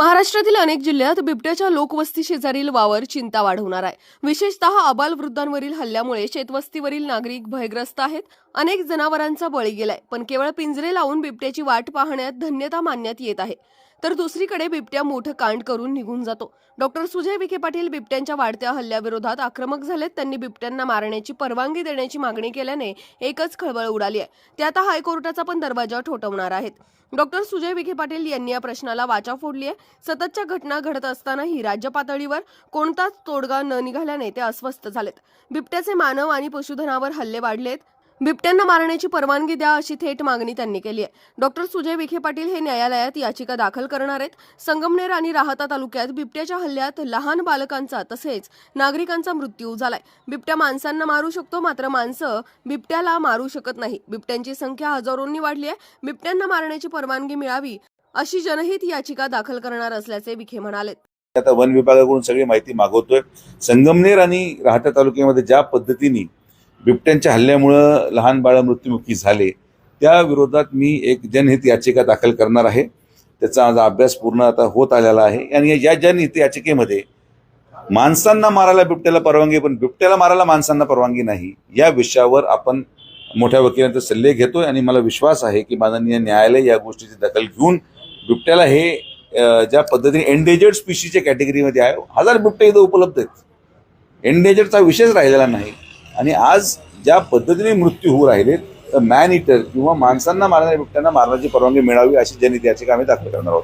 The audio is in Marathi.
महाराष्ट्रातील अनेक जिल्ह्यात बिबट्याच्या लोकवस्ती शेजारील वावर चिंता वाढवणार आहे. विशेषतः अबाल वृद्धांवरील हल्ल्यामुळे शेतवस्तीवरील नागरिक भयग्रस्त आहेत. अनेक जनावरांचा बळी गेलाय पण केवळ पिंजरे लावून बिबट्याची वाट पाहण्यात धन्यता मानण्यात येत आहे. तर दुसरीकडे बिबट्या मोठं कांड करून निघून जातो. डॉक्टर सुजय विखे पाटील बिबट्यांच्या वाढत्या हल्ल्याविरोधात आक्रमक झालेत. त्यांनी बिबट्यांना मारण्याची परवानगी देण्याची मागणी केल्याने एकच खळबळ उडाली आहे. ते आता हायकोर्टाचा पण दरवाजा ठोठवणार आहेत. डॉक्टर सुजय विखे पाटील यांनी या प्रश्नाला वाचा फोडली आहे. सततच्या घटना घडत असतानाही राज्य पातळीवर कोणताच तोडगा न निघाल्याने ते अस्वस्थ झालेत. बिबट्याचे मानव आणि पशुधनावर हल्ले वाढलेत. बिबट्यांना मारण्याची परवानगी द्या अशी थेट मागणी त्यांनी केली आहे. डॉक्टर सुजय विखे पाटील हे न्यायालयात याचिका दाखल करणार आहेत. संगमनेर आणि राहता तालुक्यात बिबट्याच्या हल्ल्यात लहान बालकांचा तसेच नागरिकांचा मृत्यू झालाय. बिबट्या माणसांना मारू शकतो मात्र माणसं बिबट्याला मारू शकत नाही. बिबट्यांची संख्या हजारोंनी वाढली आहे. बिबट्यांना मारण्याची परवानगी मिळावी अशी जनहित याचिका दाखल करणार असल्याचे विखे म्हणाले आता वन विभागाकडून सगळी माहिती मागवतोय. संगमनेर आणि राहता तालुक्यामध्ये ज्या पद्धतीने बिबट्यांच्या हल्ल्यामुळं लहान बाळ मृत्युमुखी झाले. त्या विरोधात मी एक जनहित याचिका दाखल करणार आहे. त्याचा आज अभ्यास पूर्ण आता होत आलेला आहे. आणि या जनहित याचिकेमध्ये माणसांना मारायला बिबट्याला परवानगी पण बिबट्याला मारायला माणसांना परवानगी नाही. या विषयावर आपण मोठ्या वकिलांचे सल्ले घेतोय आणि मला विश्वास आहे की माननीय न्यायालय या गोष्टीची दखल घेऊन बिबट्याला हे ज्या पद्धतीने एंडेजर्ड स्पीशीच्या कॅटेगरीमध्ये आहे हजार बिबटे इथं उपलब्ध आहेत. एंडेजरचा विषयच राहिलेला नाही. आणि आज ज्या पद्धतीने मृत्यू होऊ राहिले तर मॅन इटर किंवा माणसांना मारणाऱ्या बिबट्यांना मारण्याची परवानगी मिळावी अशी जनहित याचिका आम्ही दाखल करणार आहोत.